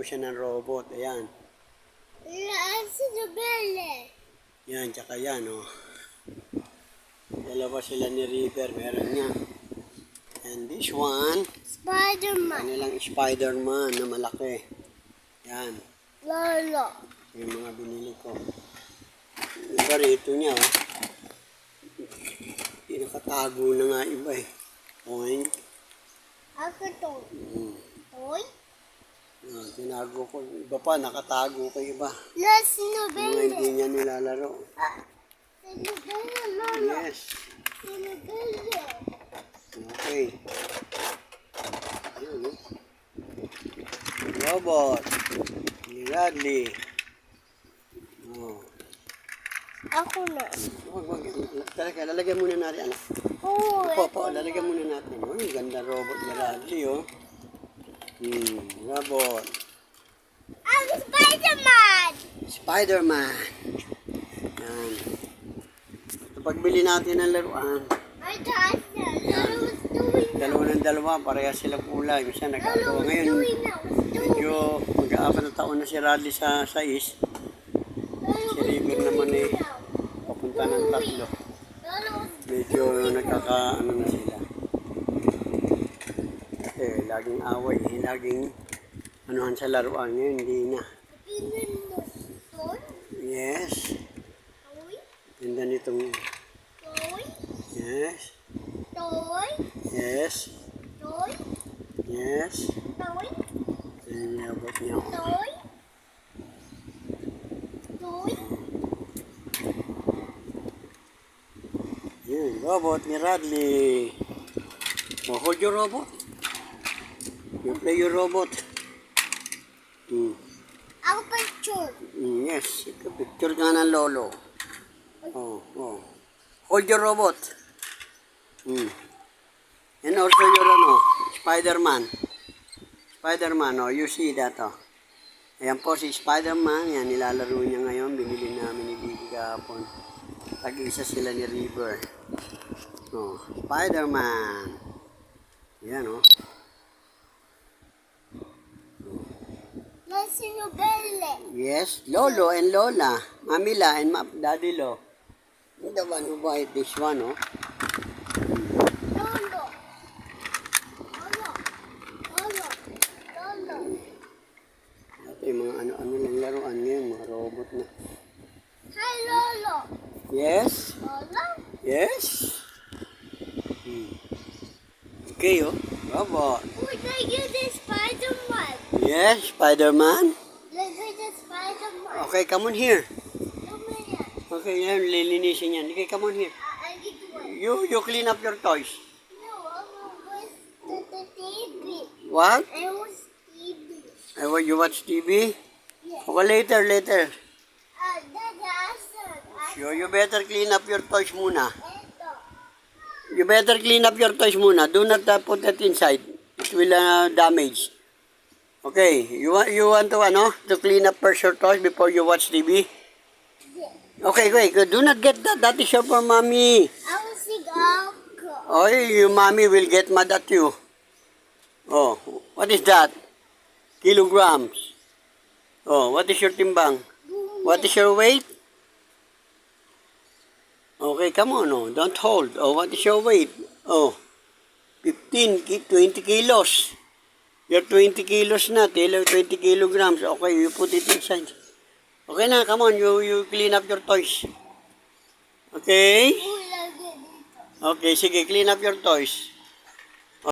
ko siya ng robot. Ayan. The belly. Yan, tsaka yan, oh. Dalawa sila ni River. Meron niya. And this one, Spider-Man. kanilang Spider-Man na malaki. Yan. Lolo. Yung mga binili ko. Iba rito niya, oh. Pinakatago na nga iba eh. Oink. Ako to. Mm. Toy? Ah, tinago ko. Iba pa, nakatago ko iba. The Mga belly. hindi niya nilalaro. The belly, Lolo. Yes. Belly. Okay. Ayun, oh. Robot. Ni Radley. Oh. Ako na. Wag, wag. Talaga, lalagyan muna natin, anak. Oo. Opo, opo, lalagyan muna natin. Oh, yung ganda robot ni Radley, oh. Hmm, robot. Ako Spider-Man. Spider-Man. Yan. Ito pagbili natin ng laruan, I that. dalawa ng dalawa, pareha sila kulay. Nagkagawa was ngayon. Medyo mag-aapat na taon na si Radley sa, sa is. Lolo Si was River naman eh, papunta ng tatlo. Medyo nagkaka, ano na sila. Kasi laging away, laging anuhan sa laruan. Ngayon, hindi na. Yes. Ganda nitong, Toy. yes, Toy. yes, Toy. yes. Toy. Ayan, nabot niya ako. Toy. Toy. Yun, robot ni Radley. Oh, hold your robot. You play your robot. Mm. Ako picture. Mm, yes, picture nga ng lolo. Oh, oh. Hold your robot. Mm. And also your ano, Spider-Man. Spider-Man, oh, you see that, oh. Ayan po si Spider-Man, yan, nilalaro niya ngayon. Binili namin ni Bibi kahapon. Tag-isa sila ni River. Oh, Spider-Man. Yan, oh. Yung belly. Yes, Lolo and Lola. Mamila and Ma Daddy Lo. You're the one who buy this one, oh. Lolo. Lolo. Lolo. Lolo. Ito yung mga ano-ano lang laruan ngayon, mga robot na. Hi, Lolo. Yes, Lolo. yes. Hmm. Okay, oh. Robot. Look at the Spider-Man. Yes, Spider-Man. Spider-Man. Okay, come on here. Okay, yan, lilinisin yan. Okay, come on here. I, I one. You, you clean up your toys. No, I the TV. What? I was TV. Uh, what, you watch TV? Yes. Okay, later, later. Uh. You, better clean up your toys muna. You better clean up your toys muna. Do not uh, put that inside. It will uh, damage. Okay, you want you want to ano to clean up first your toys before you watch TV. Okay, wait. Do not get that. That is your for mommy. I sing Uncle. Oh, your mommy will get mad at you. Oh, what is that? Kilograms. Oh, what is your timbang? What is your weight? Okay, come on. Oh, don't hold. Oh, what is your weight? Oh, 15, ki- 20 kilos. You're 20 kilos na. Tilo 20 kilograms. Okay, you put it inside. Okay na, come on. You, you clean up your toys. Okay? Okay, sige, clean up your toys.